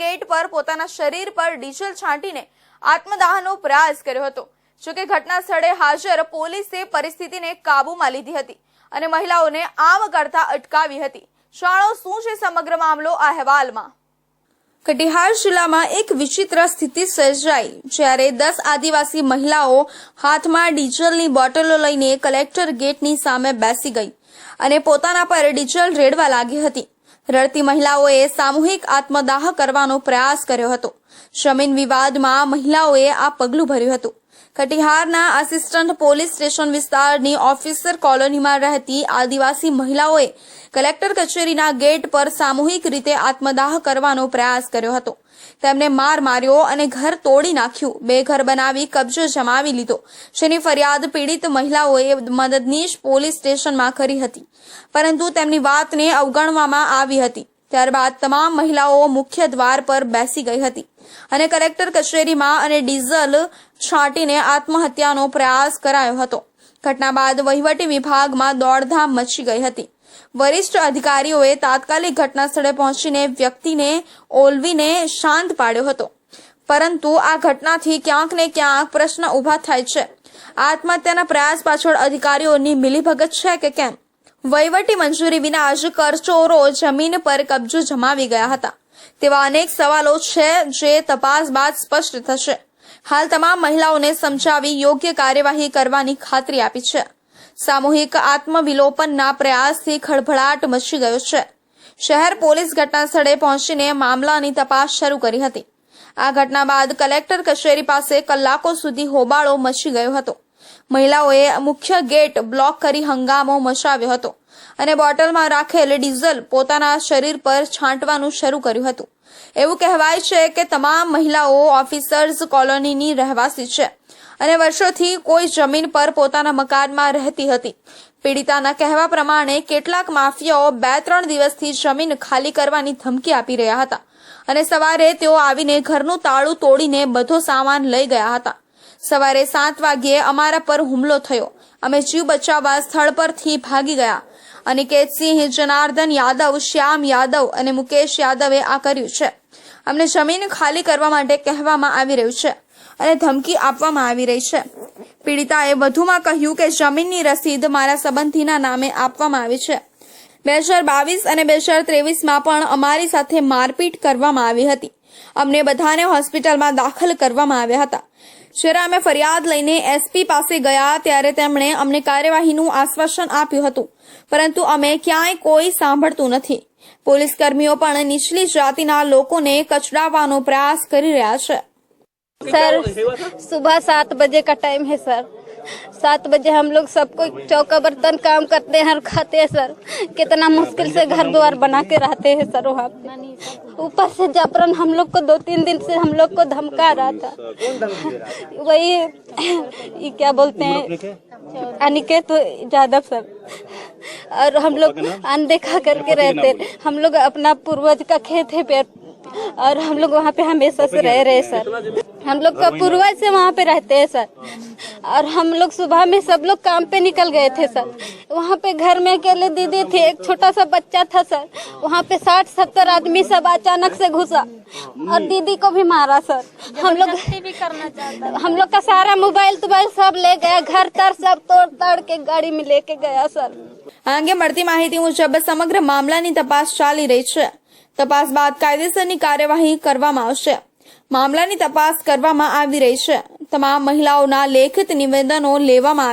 Gate પર પોતાના શરીર પર ડીઝલ છાંટીને આત્મદાહનો પ્રયાસ કર્યો હતો. જોકે ઘટના સ્થળે હાજર પોલીસે પરિસ્થિતિને કાબૂમાં લીધી હતી અને મહિલાઓને આમ કરતા અટકાવી હતી. જાણો શું છે સમગ્ર મામલો અહેવાલમાં? કટિહાર જિલ્લામાં એક વિચિત્ર સ્થિતિ સર્જાઈ જ્યારે દસ આદિવાસી મહિલાઓ હાથમાં ડીઝલની બોટલો લઈને કલેક્ટર ગેટની સામે બેસી ગઈ અને પોતાના પર ડીઝલ રેડવા લાગી હતી. રડતી મહિલાઓએ સામૂહિક આત્મદાહ કરવાનો પ્રયાસ કર્યો હતો. જમીન વિવાદમાં મહિલાઓએ આ પગલું ભર્યું હતું. કટિહારના આસિસ્ટન્ટ પોલીસ સ્ટેશન વિસ્તારની ઓફિસર કોલોનીમાં રહેતી આદિવાસી મહિલાઓએ કલેક્ટર કચેરીના ગેટ પર સામૂહિક રીતે આત્મદાહ કરવાનો પ્રયાસ કર્યો હતો. તેમને માર માર્યો અને ઘર તોડી નાખ્યું. બે ઘર બનાવી કબજો જમાવી લીધો. જેની ફરિયાદ પીડિત મહિલાઓએ મદદનીશ પોલીસ સ્ટેશનમાં કરી હતી. પરંતુ તેમની વાતને અવગણવામાં આવી હતી. ત્યારબાદ તમામ મહિલાઓ મુખ્ય દ્વાર પર બેસી ગઈ હતી. અને કલેક્ટર કચેરીમાં અને ડીઝલ છાંટીને આત્મહત્યાનો પ્રયાસ કરાયો હતો. ઘટના બાદ વહીવટી વિભાગમાં દોડધામ મચી ગઈ હતી. વરિષ્ઠ અધિકારીઓએ તાત્કાલિક ઘટના સ્થળે પહોંચીને વ્યક્તિને ઓલવીને શાંત પાડ્યો હતો. પરંતુ આ ઘટનાથી ક્યાંક ને ક્યાંક પ્રશ્ન ઊભા થાય છે. આત્મહત્યાના પ્રયાસ પાછળ અધિકારીઓની મિલીભગત છે કે કેમ? વહીવટી મંજૂરી વિના જ કરચોરો જમીન પર કબજો જમાવી ગયા હતા. તેવા અનેક સવાલો છે જે તપાસ બાદ સ્પષ્ટ થશે. હાલ તમામ મહિલાઓને સમજાવી યોગ્ય કાર્યવાહી કરવાની ખાતરી આપી છે. સામૂહિક આત્મવિલોપનના પ્રયાસથી ખળભળાટ મચી ગયો છે. શહેર પોલીસ ઘટના સ્થળે પહોંચીને મામલાની તપાસ શરૂ કરી હતી. આ ઘટના બાદ કલેક્ટર કચેરી પાસે કલાકો સુધી હોબાળો મચી ગયો હતો. મહિલાઓએ મુખ્ય ગેટ બ્લોક કરી હંગામો મચાવ્યો હતો. અને બોટલમાં રાખેલ ડીઝલ પોતાના શરીર પર છાંટવાનું શરૂ કર્યું હતું. એવું કહેવાય છે કે તમામ મહિલાઓ, ઓફિસર્સ, કોલોનીની રહેવાસી છે અને વર્ષોથી કોઈ જમીન પર પોતાના મકાનમાં રહેતી હતી. પીડિતાના કહેવા પ્રમાણે કેટલાક માફિયાઓ બે ત્રણ દિવસથી જમીન ખાલી કરવાની ધમકી આપી રહ્યા હતા અને સવારે તેઓ આવીને ઘરનું તાળું તોડીને બધો સામાન લઈ ગયા હતા. સવારે સાત વાગ્યે અમારા પર હુમલો થયો. અમે જીવ બચાવવા સ્થળ પરથી ભાગી ગયા. અનિકેતસિંહ જનાર્દન યાદવ, શ્યામ યાદવ અને મુકેશ યાદવે આ કર્યું છે. અમને જમીન ખાલી કરવા માટે કહેવામાં આવી રહ્યું છે અને ધમકી આપવામાં આવી રહી છે. પીડિતાએ વધુમાં કહ્યું કે જમીનની રસીદ મારા સંબંધીના નામે આપવામાં આવી છે. બે હજાર બાવીસ અને બે હજાર ત્રેવીસમાં પણ અમારી સાથે મારપીટ કરવામાં આવી હતી. અમને બધાને હોસ્પિટલમાં દાખલ કરવામાં આવ્યા હતા. જ્યારે અમે ફરિયાદ લઈને એસપી પાસે ગયા ત્યારે તેમણે અમને કાર્યવાહીનું આશ્વાસન આપ્યું હતું. પરંતુ અમે ક્યાંય કોઈ સાંભળતું નથી. પોલીસ કર્મીઓ પણ નીચલી જાતિના લોકોને કચડાવવાનો પ્રયાસ કરી રહ્યા છે. સર સુભા સાત બજે કા ટાઈમ હે સર? सात बजे हम लोग सबको चौका बर्तन काम करते हैं और खाते हैं सर। कितना मुश्किल से घर द्वार बना के रहते हैं सर वहाँ पे। ऊपर से जापरन हम लोग को दो तीन दिन से हम लोग को धमका रहा था। वही ये क्या बोलते हैं? अनिकेत यादव सर। और हम लोग अनदेखा करके रहते हम लोग अपना पूर्वज का खेत है और हम लोग वहाँ पे हमेशा से रह रहे हैं सर हम लोग का पूर्वज से वहाँ पे रहते हैं सर और हम लोग सुबह में सब लोग काम पे निकल गए थे सर वहाँ पे घर में अकेले दीदी थे एक छोटा सा बच्चा था सर वहाँ पे साठ सत्तर आदमी सब अचानक से घुसा और दीदी को भी मारा सर हम लोग भी करना चाहता हम लोग का सारा मोबाइल तोबाइल सब ले गया घर तर सब तोड़ ताड़ के गाड़ी में लेके गया सर આ અંગે મળતી માહિતી મુજબ સમગ્ર મામલાની તપાસ ચાલી રહી છે તપાસ બાદ કાયદેસરની કાર્યવાહી કરવામાં આવશે. મામલાની તપાસ કરવામાં આવી રહી છે. તમામ મહિલાઓના લેખિત નિવેદનો લેવામાં